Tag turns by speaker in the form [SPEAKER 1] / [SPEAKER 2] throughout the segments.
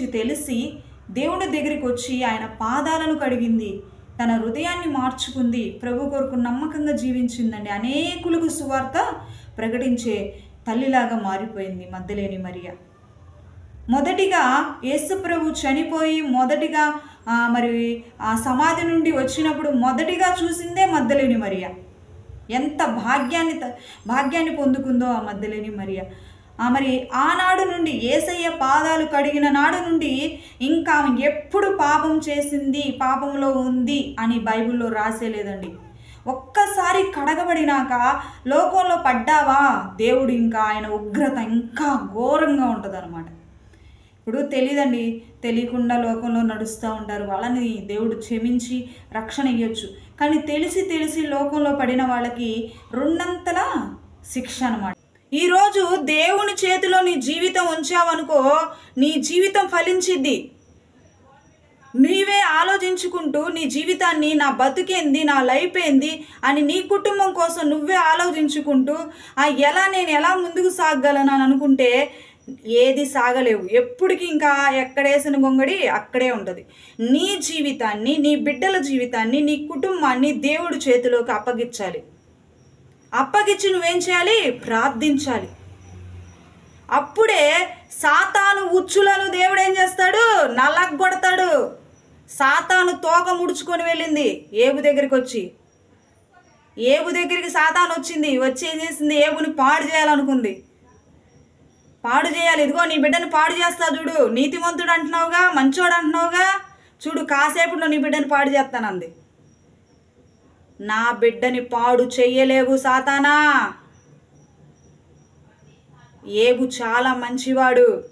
[SPEAKER 1] గురించి తెలిసి దేవుని దగ్గరికి వచ్చి ఆయన పాదాలను కడిగింది. తన హృదయాన్ని మార్చుకుంది. ప్రభు కొరకు నమ్మకంగా జీవించిందండి. అనేకులకు సువార్త ప్రకటించే తల్లిలాగా మారిపోయింది మద్దలేని మరియా. మొదటిగా యేసుప్రభు చనిపోయి మొదటిగా మరి ఆ సమాధి నుండి వచ్చినప్పుడు మొదటిగా చూసిందే మద్దలేని మరియా. ఎంత భాగ్యాన్ని భాగ్యాన్ని పొందుకుందో ఆ మద్దలేని మరియా. మరి ఆనాడు నుండి ఏసయ్య పాదాలు కడిగిన నాడు నుండి ఇంకా ఎప్పుడు పాపం చేసింది పాపంలో ఉంది అని బైబిల్లో రాసేలేదండి. ఒక్కసారి కడగబడినాక లోకంలో పడ్డావా? దేవుడు ఇంకా ఆయన ఉగ్రత ఇంకా ఘోరంగా ఉంటుంది ఇప్పుడు తెలియదండి తెలియకుండా లోకంలో నడుస్తూ ఉంటారు. వాళ్ళని దేవుడు క్షమించి రక్షణ ఇవ్వచ్చు కానీ తెలిసి తెలిసి లోకంలో పడిన వాళ్ళకి రెండంతల శిక్ష అనమాట ఈరోజు దేవుని చేతిలో నీ జీవితం ఉంచావనుకో నీ జీవితం ఫలించిద్ది. నీవే ఆలోచించుకుంటూ నీ జీవితాన్ని నా బతుకేంది నా లైఫ్ ఏంది అని నీ కుటుంబం కోసం నువ్వే ఆలోచించుకుంటూ ఆ ఎలా నేను ఎలా ముందుకు సాగలను అని అనుకుంటే ఏది సాగలేవు. ఎప్పటికి ఇంకా ఎక్కడేసిన గొంగడి అక్కడే ఉంటుంది. నీ జీవితాన్ని నీ బిడ్డల జీవితాన్ని నీ కుటుంబాన్ని దేవుడి చేతిలోకి అప్పగించాలి. అప్పగిచ్చి నువ్వేం చేయాలి? ప్రార్థించాలి. అప్పుడే సాతాను ఉచ్చులను దేవుడు ఏం చేస్తాడు? నలగొడతాడు. సాతాను తోక ముడుచుకొని వెళ్ళింది ఏబు దగ్గరికి వచ్చి. ఏబు దగ్గరికి సాతాను వచ్చింది. వచ్చి ఏం చేసింది? ఏబుని పాడు చేయాలనుకుంది. పాడు చేయాలి. ఇదిగో నీ బిడ్డను పాడు చేస్తా చూడు. నీతిమంతుడు అంటున్నావుగా మంచోడు అంటున్నావుగా. చూడు కాసేపులో నీ బిడ్డను పాడు చేస్తానంది. నా బిడ్డని పాడు చెయ్యలేవు సాతానా. ఏబు చాలా మంచివాడు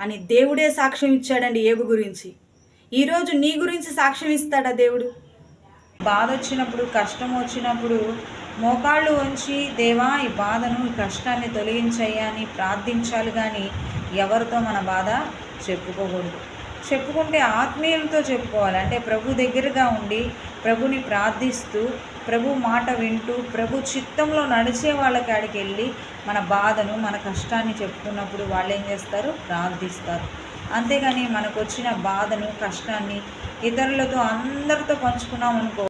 [SPEAKER 1] అని దేవుడే సాక్ష్యం ఇచ్చాడండి ఏబు గురించి. ఈరోజు నీ గురించి సాక్ష్యం ఇస్తాడా దేవుడు? బాధ వచ్చినప్పుడు కష్టం వచ్చినప్పుడు మోకాళ్ళు ఉంచి దేవా ఈ బాధను ఈ కష్టాన్ని తొలగించయ్యా అని ప్రార్థించాలి కానీ ఎవరితో మన బాధ చెప్పుకోకూడదు. చెప్పుకుంటే ఆత్మీయులతో చెప్పుకోవాలి. అంటే ప్రభు దగ్గరగా ఉండి ప్రభుని ప్రార్థిస్తూ ప్రభు మాట వింటూ ప్రభు చిత్తంలో నడిచే వాళ్ళ కాడికి వెళ్ళి మన బాధను మన కష్టాన్ని చెప్పుకున్నప్పుడు వాళ్ళు ఏం చేస్తారు? ప్రార్థిస్తారు. అంతేగాని మనకు వచ్చిన బాధను కష్టాన్ని ఇతరులతో అందరితో పంచుకున్నాం అనుకో